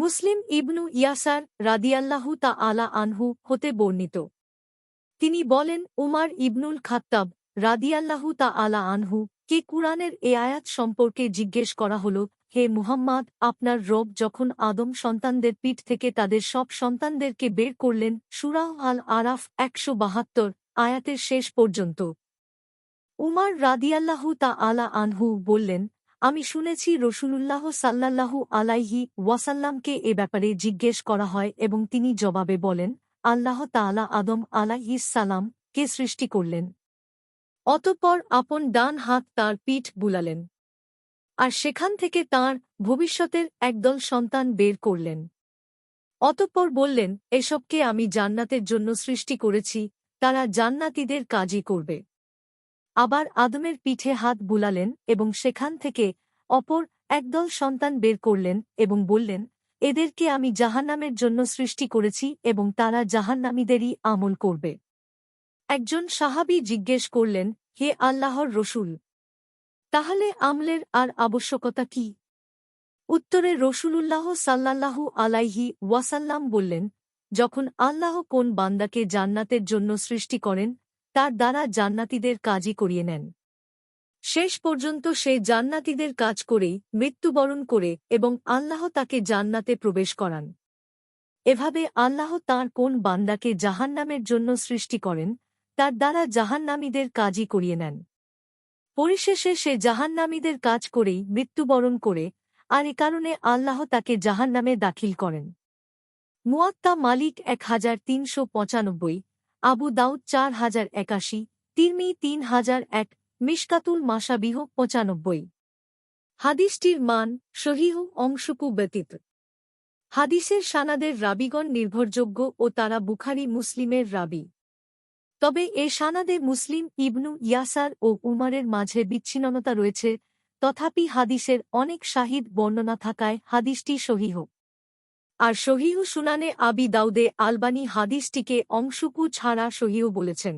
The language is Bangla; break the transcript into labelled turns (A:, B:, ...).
A: ইয়াসার রাদিয়াল্লাহু তা আলা আনহু হতে বর্ণিত। তিনি বলেন, উমার ইবনুল খাত্তাব রাদিয়াল্লাহু তা আলা আনহু কে কুরআনের এ আয়াত সম্পর্কে জিজ্ঞেস করা হল, হে মুহাম্মদ, আপনার রব যখন আদম সন্তানদের পিঠ থেকে তাদের সব সন্তানদেরকে বের করলেন সুরাহ আল আরাফ একশো বাহাত্তর, আয়াতের শেষ পর্যন্ত। উমার রাদিয়াল্লাহু তা আলা আনহু বললেন আমি শুনেছি রসুলুল্লাহ সাল্লাল্লাহু আলাইহি ওয়াসাল্লামকে এ ব্যাপারে জিজ্ঞেস করা হয় এবং তিনি জবাবে বলেন, আল্লাহ তাআলা আদম সালাম কে সৃষ্টি করলেন। অতঃপর আপন ডান হাত তার পিঠ বুলালেন। আর সেখান থেকে তার ভবিষ্যতের একদল সন্তান বের করলেন। অতঃপর বললেন, এসবকে আমি জান্নাতের জন্য সৃষ্টি করেছি, তারা জান্নাতীদের কাজই করবে। আবার আদমের পিঠে হাত বুলালেন এবং সেখান থেকে অপর একদল সন্তান বের করলেন এবং বললেন, এদেরকে আমি জাহান্নামের জন্য সৃষ্টি করেছি এবং তারা জাহান্নামীদেরই আমল করবে। একজন সাহাবি জিজ্ঞেস করলেন, হে আল্লাহর রসুল, তাহলে আমলের আর আবশ্যকতা কি? উত্তরে রসুলুল্লাহ সাল্লাল্লাহু আলাইহি ওয়াসাল্লাম বললেন, যখন আল্লাহ কোন বান্দাকে জান্নাতের জন্য সৃষ্টি করেন তার দ্বারা জান্নাতীদের কাজই করিয়ে নেন। শেষ পর্যন্ত সে জান্নাতীদের কাজ করেই মৃত্যুবরণ করে এবং আল্লাহ তাকে জান্নাতে প্রবেশ করান। এভাবে আল্লাহ তাঁর কোন বান্দাকে জাহান্নামের জন্য সৃষ্টি করেন, তার দ্বারা জাহান্নামীদের কাজই করিয়ে নেন। পরিশেষে সে জাহান্নামীদের কাজ করেই মৃত্যুবরণ করে, আর এ কারণে আল্লাহ তাকে জাহান্নামে দাখিল করেন। মুয়াত্তা মালিক এক হাজার তিনশো পঁচানব্বই আবু দাউদ চার হাজার একাশি, তিরমি তিন হাজার এক, মিশকাতুল মাসাবিহ পঁচানব্বই। হাদিসটির মান সহিহ অংশকু ব্যতীত। হাদিসের সানাদের রাবিগণ নির্ভরযোগ্য ও তারা বুখারি মুসলিমের রাবি। তবে এ সানাদে মুসলিম ইবনু ইয়াসার ও উমারের মাঝে বিচ্ছিন্নতা রয়েছে, তথাপি হাদিসের অনেক শাহিদ বর্ণনা থাকায় হাদিসটি সহিহ আর সহিহ সুনানে আবি দাউদে আলবানি হাদিসটিকে অংশুকু ছাড়া সহিহ বলেছেন।